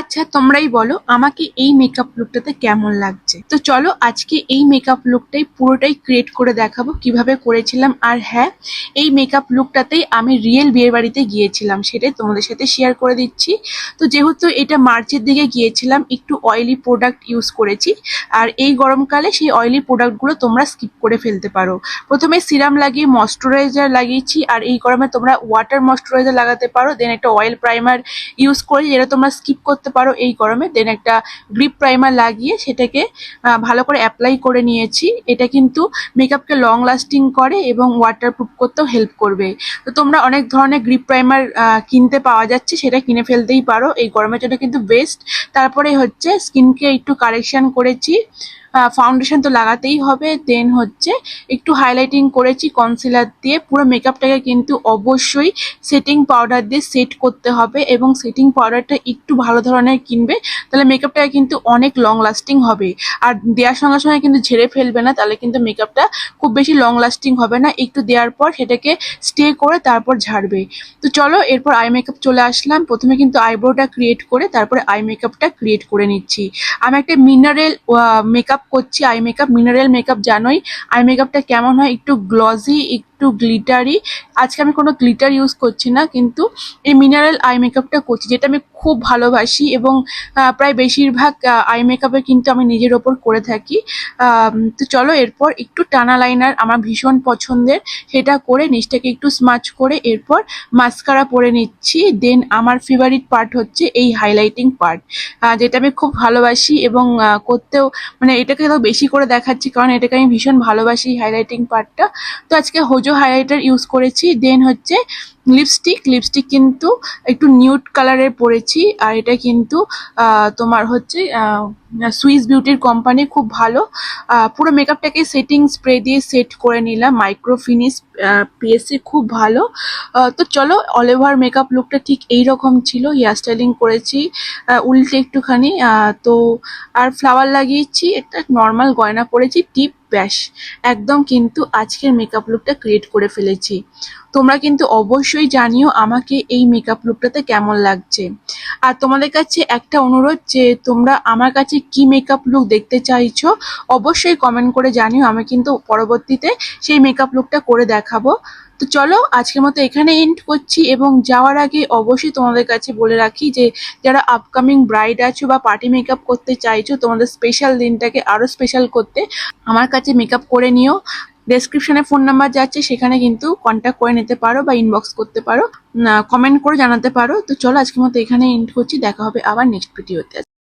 আচ্ছা তোমরাই বলো, আমাকে এই মেকআপ লুকটাতে কেমন লাগছে? তো চলো, আজকে এই মেকআপ লুকটাই পুরোটাই ক্রিয়েট করে দেখাবো, কীভাবে করেছিলাম আর হ্যাঁ এই মেকআপ লুকটাতেই আমি রিয়েল বিয়ের বাড়িতে গিয়েছিলাম, সেটাই তোমাদের সাথে শেয়ার করে দিচ্ছি। তো যেহেতু এটা মার্চের দিকে গিয়েছিলাম, একটু অয়েলি প্রোডাক্ট ইউজ করেছি, আর এই গরমকালে সেই অয়েলি প্রোডাক্টগুলো তোমরা স্কিপ করে ফেলতে পারো। প্রথমে সিরাম লাগিয়ে ময়শ্চারাইজার লাগিয়েছি, আর এই গরমে তোমরা ওয়াটার ময়শ্চারাইজার লাগাতে পারো দেন একটা অয়েল প্রাইমার ইউজ করে, যেটা তোমরা স্কিপ করতে পারো এই গরমে দেন একটা গ্রিপ প্রাইমার লাগিয়ে সেটাকে ভালো করে অ্যাপ্লাই করে নিয়েছি। এটা কিন্তু মেকআপকে লং লাস্টিং করে এবং ওয়াটারপ্রুফ করতেও হেল্প করবে। তো তোমরা অনেক ধরনের গ্রিপ প্রাইমার কিনতে পাওয়া যাচ্ছে, সেটা কিনে ফেলতেই পারো। এই গরমের জন্য কিন্তু বেস্ট তারপরে হচ্ছে স্কিনকে একটু কারেকশান করেছি। ফাউন্ডেশন তো লাগাতেই হবে। দেন হচ্ছে একটু হাইলাইটিং করেছি কনসিলার দিয়ে। পুরো মেকআপটাকে কিন্তু অবশ্যই সেটিং পাউডার দিয়ে সেট করতে হবে এবং সেটিং পাউডারটা একটু ভালো ধরনের কিনবে, তাহলে মেকআপটাকে কিন্তু অনেক লং লাস্টিং হবে। আর দেওয়ার সঙ্গে সঙ্গে কিন্তু ঝেড়ে ফেলবে না, তাহলে কিন্তু মেকআপটা খুব বেশি লং লাস্টিং হবে না। একটু দেওয়ার পর সেটাকে স্টে করে তারপর ঝাড়বে। তো চলো, এরপর আই মেকআপ চলে আসলাম। প্রথমে কিন্তু আইব্রোটা ক্রিয়েট করে, তারপরে আই মেকআপটা ক্রিয়েট করে নিচ্ছি। আমি একটা মিনারেল মেকআপ করছি আই মেকআপ মিনারেল মেকআপ জানোই। আই মেকআপটা কেমন হয় একটু গ্লজি একটু গ্লিটারি আজকে আমি কোনো গ্লিটার ইউজ করছি না, কিন্তু এই মিনারেল আই মেকআপটা করছি, যেটা আমি খুব ভালোবাসি এবং প্রায় বেশিরভাগ আই মেকআপে কিন্তু আমি নিজের ওপর করে থাকি। তো চলো এরপর একটু টানা লাইনার আমার ভীষণ পছন্দের, সেটা করে নিচটাকে একটু স্মাচ করে এরপর মাস্কারা পরে নিচ্ছি। দেন আমার ফেভারিট পার্ট হচ্ছে এই হাইলাইটিং পার্ট যেটা আমি খুব ভালোবাসি এবং করতেও মানে এটাকে তো বেশি করে দেখাচ্ছি, কারণ এটাকে আমি ভীষণ ভালোবাসি হাইলাইটিং পার্টটা তো আজকে হোজো হাইলাইটার ইউজ করেছি দেন হচ্ছে লিপস্টিক লিপস্টিক কিন্তু একটু নিউড কালারের পরেছি, আর এটা কিন্তু তোমার হচ্ছে সুইস বিউটির কোম্পানি খুব ভালো পুরো মেকআপটাকে সেটিং স্প্রে দিয়ে সেট করে নিলাম মাইক্রো ফিনিশ পিএসসি খুব ভালো। তো চলো অল ওভার মেকআপ লুকটা ঠিক এই রকম ছিল হেয়ার স্টাইলিং করেছি উল্টে একটুখানি তো আর ফ্লাওয়ার লাগিয়েছি, একটা নর্মাল গয়না পরেছি টিপ ব্যাস একদম কিন্তু আজকের মেকআপ লুকটা ক্রিয়েট করে ফেলেছি। তোমরা কিন্তু অবশ্যই জানিও আমাকে এই মেকআপ লুকটাতে কেমন লাগছে। আর তোমাদের কাছে একটা অনুরোধ যে তোমরা আমার কাছে কি মেকআপ লুক দেখতে চাইছো, অবশ্যই কমেন্ট করে জানিও, আমি কিন্তু পরবর্তীতে সেই মেকআপ লুকটা করে দেখাবো। তো চলো, আজকের মতো এখানে এন্ড করছি এবং যাওয়ার আগে অবশ্যই তোমাদের কাছে বলে রাখি যে যারা আপকামিং ব্রাইড আছো বা পার্টি মেকআপ করতে চাইছো, তোমাদের স্পেশাল দিনটাকে আরও স্পেশাল করতে আমার কাছে মেকআপ করে নিও। ডেসক্রিপশনে ফোন নাম্বার যাচ্ছে সেখানে কিন্তু কন্ট্যাক্ট করে নিতে পারো বা ইনবক্স করতে পারো। কমেন্ট করে জানাতে পারো। তো চলো আজকের মতো এখানে এন্ড করছি। দেখা হবে আবার নেক্সট ভিডিওতে